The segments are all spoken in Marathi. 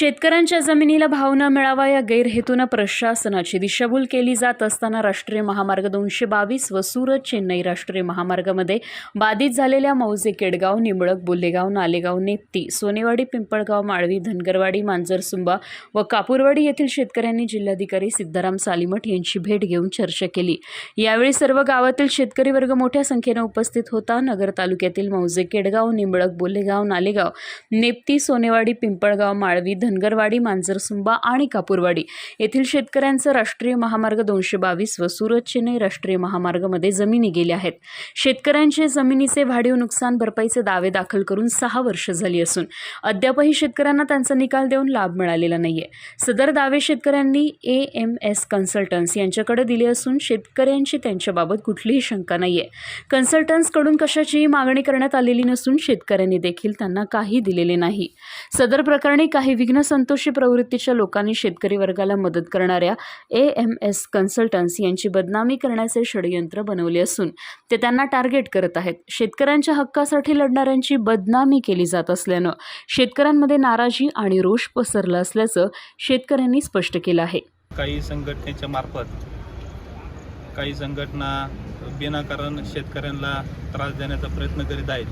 शेतकऱ्यांच्या जमिनीला भाव न मिळावा या गैरहेतूनं प्रशासनाची दिशाभूल केली जात असताना राष्ट्रीय महामार्ग दोनशे बावीस व सुरत चेन्नई राष्ट्रीय महामार्गामध्ये बाधित झालेल्या मौजे केडगाव निंबळक बोल्लेगाव नालेगाव नेप्ती सोनेवाडी पिंपळगाव माळवी धनगरवाडी मांजरसुंबा व कापूरवाडी येथील शेतकऱ्यांनी जिल्हाधिकारी सिद्धाराम सालीमठ यांची भेट घेऊन चर्चा केली. यावेळी सर्व गावातील शेतकरी वर्ग मोठ्या संख्येनं उपस्थित होता. नगर तालुक्यातील मौजे केडगाव निंबळक बोल्लेगाव नालेगाव नेप्ती सोनेवाडी पिंपळगाव माळवी धनगरवाडी मांजरसुंबा आणि कापूरवाडी येथील शेतकऱ्यांचं राष्ट्रीय महामार्ग दोनशे बावीस व सुरत चेन्नई राष्ट्रीय महामार्गामध्ये जमिनी गेल्या आहेत. शेतकऱ्यांचे जमिनीचे वाढीव नुकसान भरपाईचे दावे दाखल करून सहा वर्ष झाली असून अद्यापही शेतकऱ्यांना त्यांचा निकाल देऊन लाभ मिळालेला नाहीये. सदर दावे शेतकऱ्यांनी ए एम एस कन्सल्टन्स यांच्याकडे दिले असून शेतकऱ्यांची त्यांच्याबाबत कुठलीही शंका नाहीये. कन्सल्टन्सकडून कशाचीही मागणी करण्यात आलेली नसून शेतकऱ्यांनी देखील त्यांना काही दिलेले नाही. सदर प्रकरणी काही विघ्न विघ्नसंतोषी प्रवृत्तीच्या लोकांनी शेतकरी वर्गाला मदत करणाऱ्या ए एम एस कन्सल्टन्स यांची बदनामी करण्याचे षडयंत्र बनवले असून ते त्यांना टार्गेट करत आहेत. शेतकऱ्यांच्या हक्कासाठी लढणाऱ्यांची बदनामी केली जात असल्यानं शेतकऱ्यांमध्ये नाराजी आणि रोष पसरला असल्याचं शेतकऱ्यांनी स्पष्ट केलं आहे. काही संघटनेच्या मार्फत काही संघटना विनाकारण शेतकऱ्यांना त्रास देण्याचा प्रयत्न करीत आहेत.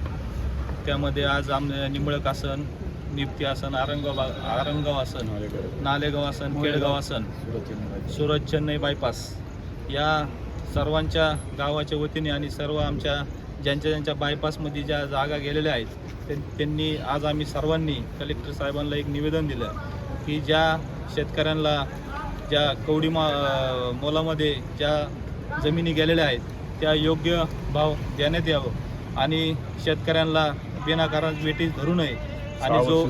त्यामध्ये आज आम निंबळक आसन निप्ती आसन आरंगाव आरंगाव आसन नालेगाव. आसन केडगाव आसन सुरत चेन्नई बायपास. या सर्वांच्या गावाच्या वतीने आणि सर्व आमच्या ज्यांच्या ज्यांच्या बायपासमध्ये ज्या जागा गेलेल्या आहेत त्यांनी आज आम्ही सर्वांनी कलेक्टर साहेबांना एक निवेदन दिलं की ज्या शेतकऱ्यांना ज्या कवडी मा मोलामध्ये ज्या जमिनी गेलेल्या आहेत त्या योग्य भाव देण्यात यावं आणि शेतकऱ्यांना विनाकारण वेटीस धरू नये. आणि जो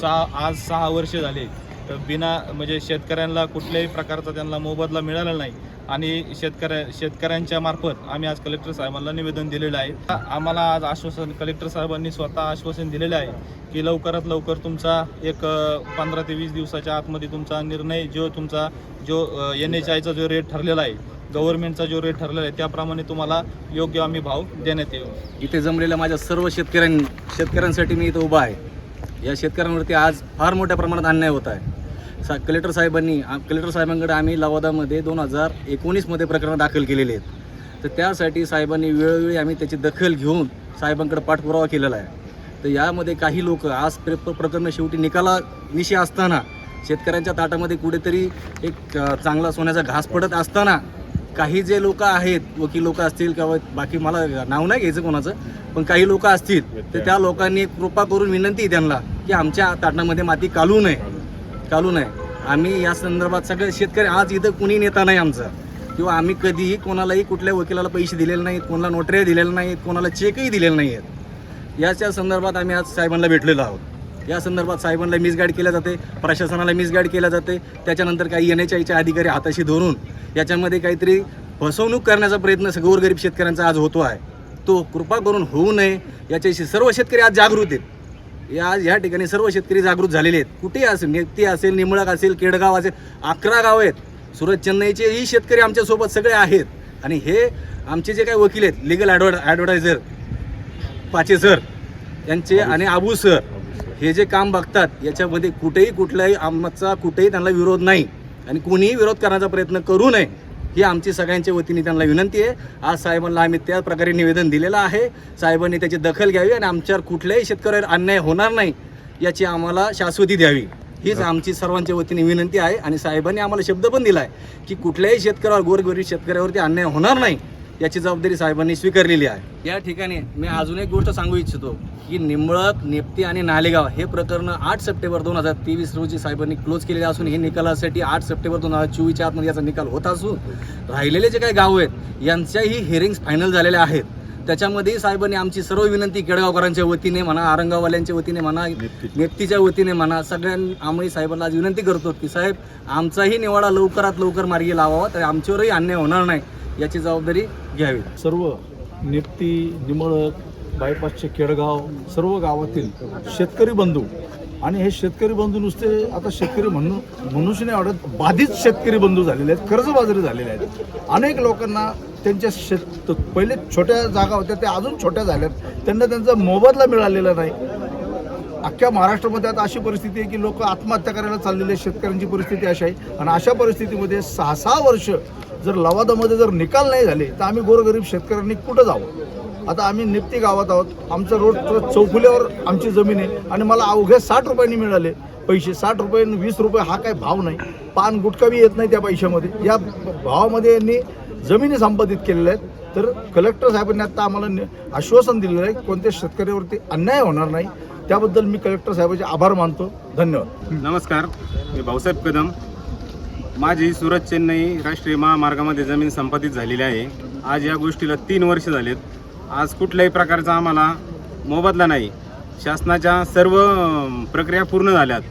सहा आज सहा वर्ष झाले तर बिना म्हणजे शेतकऱ्यांना कुठल्याही प्रकारचा त्यांना मोबदला मिळाला नाही. आणि शेतकऱ्या शेतकऱ्यांच्या मार्फत आम्ही आज कलेक्टर साहेबांना निवेदन दिलेलं आहे. आम्हाला आज आश्वासन कलेक्टर साहेबांनी स्वतः आश्वासन दिलेलं आहे की लवकरात लवकर तुमचा एक पंधरा ते वीस दिवसाच्या आतमध्ये तुमचा निर्णय जो तुमचा जो एन एच आयचा जो रेट ठरलेला आहे गव्हर्नमेंटचा जो रेट ठरलेला आहे त्याप्रमाणे तुम्हाला योग्य आम्ही भाव देण्यात येऊ इथे जमलेल्या माझ्या सर्व शेतकऱ्यां शेतकऱ्यांसाठी मी इथं उभा आहे. या शेतकऱ्यांवरती आज फार मोठ्या प्रमाणात अन्याय होत आहे. सा कलेक्टर साहेबांनी कलेक्टर साहेबांकडे आम्ही लवादामध्ये दोन हजार एकोणीसमध्ये प्रकरणं दाखल केलेली आहेत. तर त्यासाठी साहेबांनी वेळोवेळी आम्ही त्याची दखल घेऊन साहेबांकडे पाठपुरावा केलेला आहे. तर यामध्ये काही लोक आज प्र प्रकरण शेवटी निकाला निशी असताना शेतकऱ्यांच्या ताटामध्ये कुठेतरी एक चांगला सोन्याचा घास पडत असताना काही जे लोक आहेत वकील लोक असतील किंवा बाकी मला नाव नाही घ्यायचं कोणाचं पण काही लोक असतील तर त्या लोकांनी कृपा करून विनंती त्यांना की आमच्या ताटामध्ये माती कालू नये. कालू नये. आम्ही या संदर्भात सगळे शेतकरी आज इथं कुणी नेता नाही आमचा. किंवा आम्ही कधीही कोणालाही कुठल्या वकिलाला पैसे दिलेले नाहीत कोणाला नोटऱ्या दिलेल्या नाहीत कोणाला चेकही दिलेले नाही आहेत याच्या संदर्भात आम्ही आज साहेबांना भेटलेलो आहोत. या संदर्भात साहेबांना मिसगाईड केल्या जाते प्रशासनाला मिसगाईड केल्या जाते. त्याच्यानंतर काही एन एच आयचे अधिकारी हाताशी धरून याच्यामध्ये काहीतरी फसवणूक करण्याचा प्रयत्न गोरगरीब शेतकऱ्यांचा आज होतो आहे. तो कृपा करून होऊ नये याच्याशी सर्व शेतकरी आज जागृत आहेत. या आज या ठिकाणी सर्व शेतकरी जागृत झालेले आहेत. कुठेही असेल नेक्ती असेल निंबळक असेल केडगाव असेल अकरा गाव आहेत. सुरत चेन्नईचेही शेतकरी आमच्यासोबत सगळे आहेत. आणि हे आमचे जे काही वकील आहेत लिगल ॲडव्हर ॲडव्हर्टायझर पाचे सर यांचे आणि आबू सर हे जे काम बघतात याच्यामध्ये कुठेही कुठल्याही आमचा कुठेही त्यांना विरोध नाही. आणि कोणीही विरोध करण्याचा प्रयत्न करू नये ही आमची सगळ्यांच्या वतीने त्यांना विनंती आहे. आज साहेबांना आम्ही त्या प्रकारे निवेदन दिलेलं आहे. साहेबांनी त्याची दखल घ्यावी आणि आमच्यावर कुठल्याही शेतकऱ्यावर अन्याय होणार नाही याची आम्हाला शाश्वती द्यावी. हीच आमची सर्वांच्या वतीने विनंती आहे आणि साहेबांनी आम्हाला शब्द पण दिला आहे की कुठल्याही शेतकऱ्यावर गोरगरीब शेतकऱ्यावरती अन्याय होणार नाही. याची जबाबदारी साहेबांनी स्वीकारलेली आहे. या ठिकाणी मी अजून एक गोष्ट सांगू इच्छितो की निंबळक नेप्ती आणि नालेगाव हे प्रकरण आठ सप्टेंबर दोन हजार तेवीस रोजी साहेबांनी क्लोज केलेले असून हे निकालासाठी आठ सप्टेंबर दोन हजार चोवीसच्या आतमध्ये याचा निकाल होत असून राहिलेले जे काही गाव आहेत यांच्याही हिअरिंग्स फायनल झालेल्या आहेत. त्याच्यामध्येही साहेबांनी आमची सर्व विनंती केडगावकरांच्या वतीने म्हणा आरंगाववाल्यांच्या वतीने म्हणा नेप्तीच्या वतीने म्हणा सगळ्यां आम्ही साहेबांना आज विनंती करतो की साहेब आमचाही निवाडा लवकरात लवकर मार्गी लावावा तर आमच्यावरही अन्याय होणार नाही. याची जबाबदारी घ्यावी. सर्व निप्ती निमळक बायपासचे केडगाव सर्व गावातील शेतकरी बंधू आणि हे शेतकरी बंधू नुसते आता शेतकरी म्हणून मनुष्य नाही आवडत बाधित शेतकरी बंधू झालेले आहेत कर्जबाजारी झालेले आहेत. अनेक लोकांना त्यांच्या शेत पहिले छोट्या जागा होत्या त्या अजून छोट्या झाल्यात. त्यांना त्यांचा मोबदला मिळालेला नाही. अख्ख्या महाराष्ट्रामध्ये आता अशी परिस्थिती आहे की लोक आत्महत्या करायला चाललेले आहेत. शेतकऱ्यांची परिस्थिती अशी आहे. आणि अशा परिस्थितीमध्ये सहा सहा वर्ष जर लवादामध्ये जर निकाल नाही झाले तर आम्ही गोरगरीब शेतकऱ्यांनी कुठं जावं? आता आम्ही निप्ती गावात आहोत. आमचं रोड चौफुल्यावर आमची जमीन आहे. आणि मला अवघ्या साठ रुपयांनी मिळाले पैसे. साठ रुपये वीस रुपये हा काय भाव नाही. पान गुटकावी येत नाही त्या पैशामध्ये. या भावामध्ये यांनी जमिनी संपादित केलेल्या आहेत. तर कलेक्टर साहेबांनी आता आम्हाला नि- आश्वासन दिलेलं आहे. कोणत्या शेतकऱ्यावरती अन्याय होणार नाही. त्याबद्दल मी कलेक्टर साहेबांचे आभार मानतो. धन्यवाद. नमस्कार. मी भाऊसाहेब कदम. माझी सुरत चेन्नई राष्ट्रीय महामार्गामध्ये जमीन संपादित झालेली आहे. आज या गोष्टीला तीन वर्ष झालेत. आज कुठल्याही प्रकारचा आम्हाला मोबदला नाही. शासनाच्या सर्व प्रक्रिया पूर्ण झाल्यात.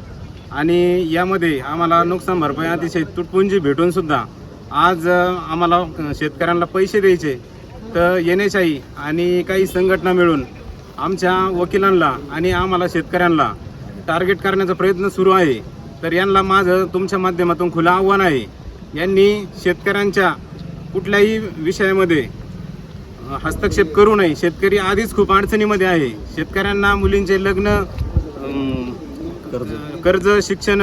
आणि यामध्ये आम्हाला नुकसान भरपाई अतिशय तुटपुंजी भेटूनसुद्धा आज आम्हाला शेतकऱ्यांना पैसे द्यायचे. तर येण्याशाही आणि काही संघटना मिळून आमच्या वकिलांना आणि आम्हाला शेतकऱ्यांना टार्गेट करण्याचा प्रयत्न सुरू आहे. तर यांना माझं तुमच्या माध्यमातून खुलं आव्हान आहे. यांनी शेतकऱ्यांच्या कुठल्याही विषयामध्ये हस्तक्षेप करू नये. शेतकरी आधीच खूप अडचणीमध्ये आहे. शेतकऱ्यांना मुलींचे लग्न अम, कर्ज शिक्षण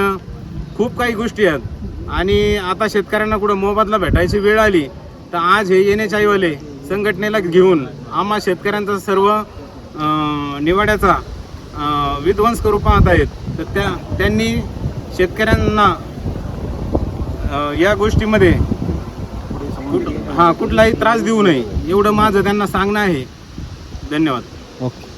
खूप काही गोष्टी आहेत. आणि आता शेतकऱ्यांना कुठं मोबदला भेटायची वेळ आली तर आज हे येण्याच्या ऐवले संघटनेला घेऊन आम्हा शेतकऱ्यांचा सर्व निवाड्याचा विध्वंस करू पाहत आहेत. तर त्या त्यांनी शेतकऱ्यांना या गोष्टीमध्ये कुठ- हा कुठलाही त्रास देऊ नये. एवढं माझं त्यांना सांगणं आहे. धन्यवाद. ओके.